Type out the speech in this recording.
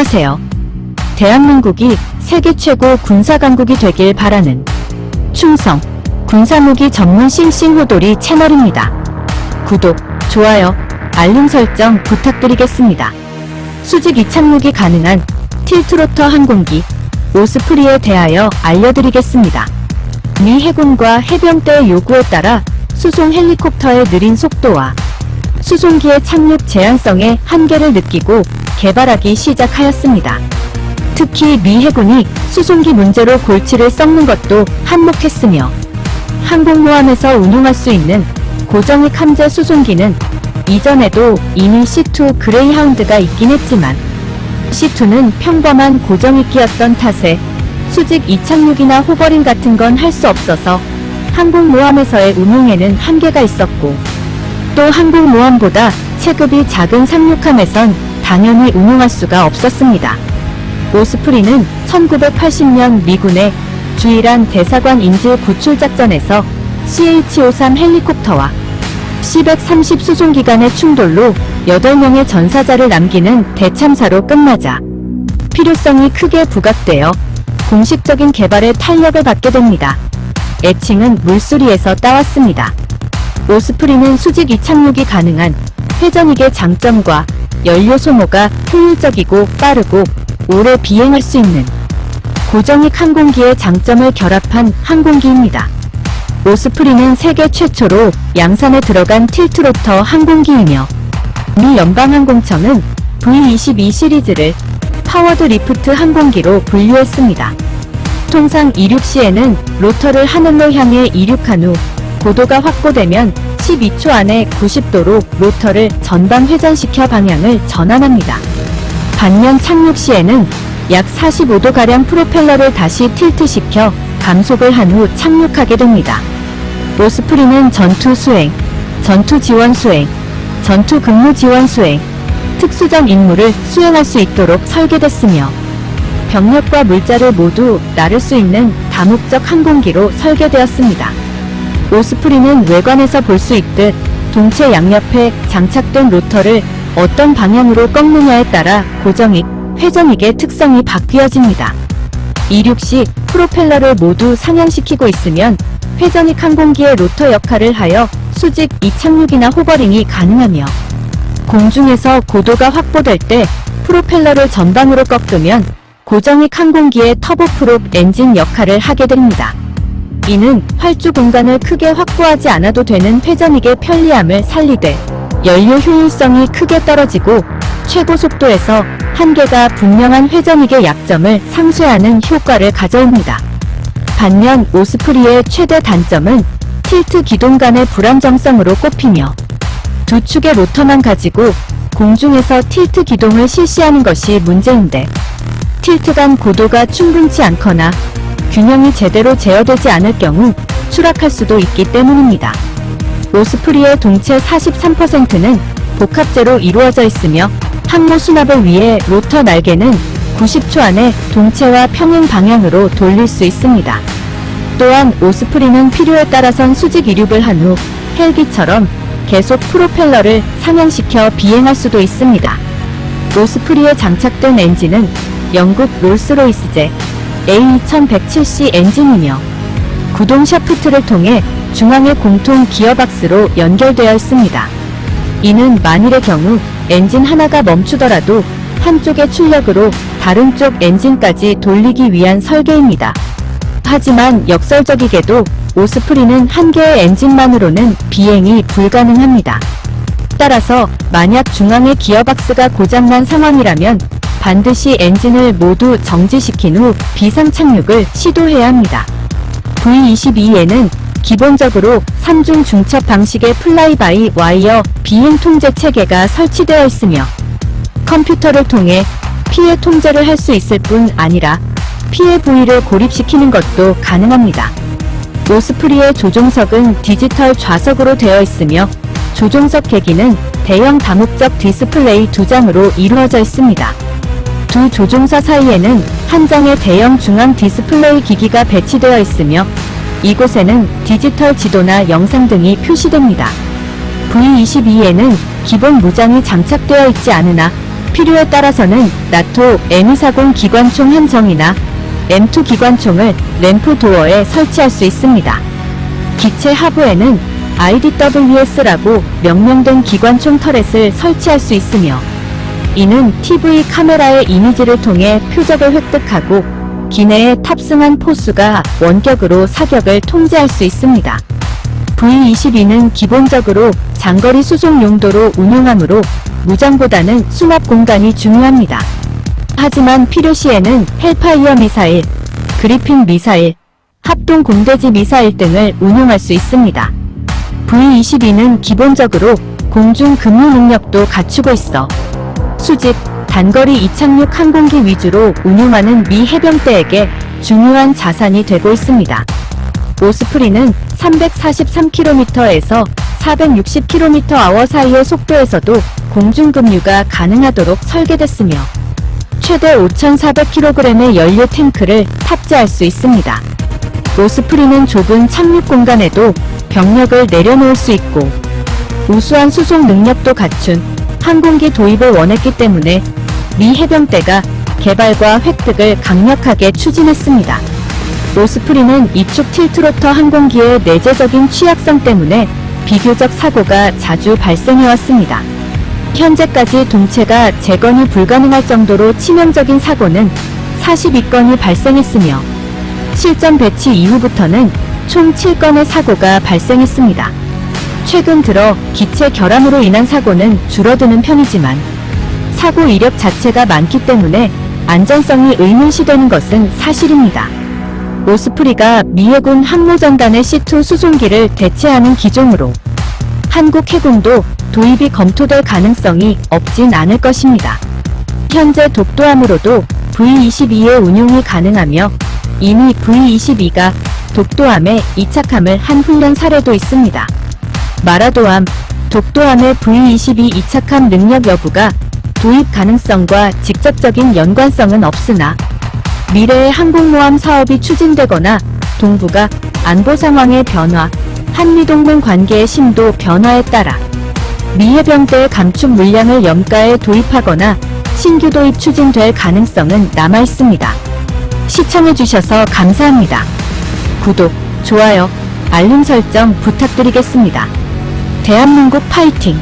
시청하세요. 대한민국이 세계 최고 군사 강국이 되길 바라는 충성 군사무기 전문 싱싱호돌이 채널입니다. 구독, 좋아요, 알림 설정 부탁드리겠습니다. 수직 이착륙이 가능한 틸트로터 항공기 오스프리에 대하여 알려드리겠습니다. 미 해군과 해병대의 요구에 따라 수송 헬리콥터의 느린 속도와 수송기의 착륙 제한성에 한계를 느끼고 개발하기 시작하였습니다. 특히 미 해군이 수송기 문제로 골치를 썩는 것도 한몫했으며 항공모함에서 운용할 수 있는 고정익 함재 수송기는 이전에도 이미 C2 그레이하운드가 있긴 했지만 C2는 평범한 고정익기였던 탓에 수직 이착륙이나 호버링 같은 건 할 수 없어서 항공모함에서의 운용에는 한계가 있었고 또 항공모함보다 체급이 작은 상륙함에선 당연히 운용할 수가 없었습니다. 오스프리는 1980년 미군의 주일한 대사관 인질 구출 작전에서 CH-53 헬리콥터와 C-130 수송기간의 충돌로 8명의 전사자를 남기는 대참사로 끝나자 필요성이 크게 부각되어 공식적인 개발에 탄력을 받게 됩니다. 애칭은 물소리에서 따왔습니다. 오스프리는 수직 이착륙이 가능한 회전익의 장점과 연료 소모가 효율적이고 빠르고 오래 비행할 수 있는 고정익 항공기의 장점을 결합한 항공기입니다. 오스프리는 세계 최초로 양산에 들어간 틸트로터 항공기이며 미 연방항공청은 V22 시리즈를 파워드 리프트 항공기로 분류했습니다. 통상 이륙 시에는 로터를 하늘로 향해 이륙한 후 고도가 확보되면 12초 안에 90도로 로터를 전방 회전시켜 방향을 전환합니다. 반면 착륙 시에는 약 45도가량 프로펠러를 다시 틸트시켜 감속을 한 후 착륙하게 됩니다. 오스프리는 전투 수행, 전투 지원 수행, 전투 근무 지원 수행, 특수적 임무를 수행할 수 있도록 설계됐으며 병력과 물자를 모두 나를 수 있는 다목적 항공기로 설계되었습니다. 오스프리는 외관에서 볼 수 있듯 동체 양옆에 장착된 로터를 어떤 방향으로 꺾느냐에 따라 고정익, 회전익의 특성이 바뀌어집니다. 이륙 시 프로펠러를 모두 상향시키고 있으면 회전익 항공기의 로터 역할을 하여 수직 이착륙이나 호버링이 가능하며 공중에서 고도가 확보될 때 프로펠러를 전방으로 꺾으면 고정익 항공기의 터보프롭 엔진 역할을 하게 됩니다. 이는 활주 공간을 크게 확보하지 않아도 되는 회전익의 편리함을 살리되 연료 효율성이 크게 떨어지고 최고 속도에서 한계가 분명한 회전익의 약점을 상쇄하는 효과를 가져옵니다. 반면 오스프리의 최대 단점은 틸트 기동 간의 불안정성으로 꼽히며 두 축의 로터만 가지고 공중에서 틸트 기동을 실시하는 것이 문제인데 틸트 간 고도가 충분치 않거나 균형이 제대로 제어되지 않을 경우 추락할 수도 있기 때문입니다. 오스프리의 동체 43%는 복합재로 이루어져 있으며 항모 수납을 위해 로터 날개는 90초 안에 동체와 평행 방향으로 돌릴 수 있습니다. 또한 오스프리는 필요에 따라선 수직 이륙을 한 후 헬기처럼 계속 프로펠러를 상향시켜 비행할 수도 있습니다. 오스프리에 장착된 엔진은 영국 롤스로이스제 A2170C 엔진이며 구동 샤프트를 통해 중앙의 공통 기어박스로 연결되어 있습니다. 이는 만일의 경우 엔진 하나가 멈추더라도 한쪽의 출력으로 다른 쪽 엔진까지 돌리기 위한 설계입니다. 하지만 역설적이게도 오스프리는 한 개의 엔진만으로는 비행이 불가능합니다. 따라서 만약 중앙의 기어박스가 고장난 상황이라면 반드시 엔진을 모두 정지시킨 후 비상 착륙을 시도해야 합니다. V22에는 기본적으로 3중 중첩 방식의 플라이바이 와이어 비행 통제 체계가 설치되어 있으며 컴퓨터를 통해 피해 통제를 할 수 있을 뿐 아니라 피해 부위를 고립시키는 것도 가능합니다. 오스프리의 조종석은 디지털 좌석으로 되어 있으며 조종석 계기는 대형 다목적 디스플레이 두 장으로 이루어져 있습니다. 두 조종사 사이에는 한 장의 대형 중앙 디스플레이 기기가 배치되어 있으며 이곳에는 디지털 지도나 영상 등이 표시됩니다. V22에는 기본 무장이 장착되어 있지 않으나 필요에 따라서는 나토 M240 기관총 함정이나 M2 기관총을 램프 도어에 설치할 수 있습니다. 기체 하부에는 IDWS라고 명명된 기관총 터렛을 설치할 수 있으며 이는 TV 카메라의 이미지를 통해 표적을 획득하고 기내에 탑승한 포수가 원격으로 사격을 통제할 수 있습니다. V22는 기본적으로 장거리 수송 용도로 운용하므로 무장보다는 수납 공간이 중요합니다. 하지만 필요시에는 헬파이어 미사일, 그리핀 미사일, 합동 공대지 미사일 등을 운용할 수 있습니다. V22는 기본적으로 공중 근무 능력도 갖추고 있어 수직, 단거리 이착륙 항공기 위주로 운용하는 미 해병대에게 중요한 자산이 되고 있습니다. 오스프리는 343km에서 460km/h 사이의 속도에서도 공중급류가 가능하도록 설계됐으며 최대 5,400kg의 연료 탱크를 탑재할 수 있습니다. 오스프리는 좁은 착륙 공간에도 병력을 내려놓을 수 있고 우수한 수송 능력도 갖춘 항공기 도입을 원했기 때문에 미 해병대가 개발과 획득을 강력하게 추진했습니다. 오스프리는 이축 틸트로터 항공기의 내재적인 취약성 때문에 비교적 사고가 자주 발생해왔습니다. 현재까지 동체가 재건이 불가능할 정도로 치명적인 사고는 42건이 발생했으며 실전 배치 이후부터는 총 7건의 사고가 발생했습니다. 최근 들어 기체 결함으로 인한 사고는 줄어드는 편이지만 사고 이력 자체가 많기 때문에 안전성이 의문시되는 것은 사실입니다. 오스프리가 미 해군 항모전단의 C2 수송기를 대체하는 기종으로 한국 해군도 도입이 검토될 가능성이 없진 않을 것입니다. 현재 독도함으로도 V-22의 운용이 가능하며 이미 V-22가 독도함에 이착함을 한 훈련 사례도 있습니다. 마라도함, 독도함의 V-22 이착함 능력 여부가 도입 가능성과 직접적인 연관성은 없으나 미래의 항공모함 사업이 추진되거나 동북아 안보 상황의 변화, 한미동맹 관계의 심도 변화에 따라 미 해병대의 감축 물량을 염가에 도입하거나 신규 도입 추진될 가능성은 남아 있습니다. 시청해주셔서 감사합니다. 구독, 좋아요, 알림 설정 부탁드리겠습니다. 대한민국 파이팅!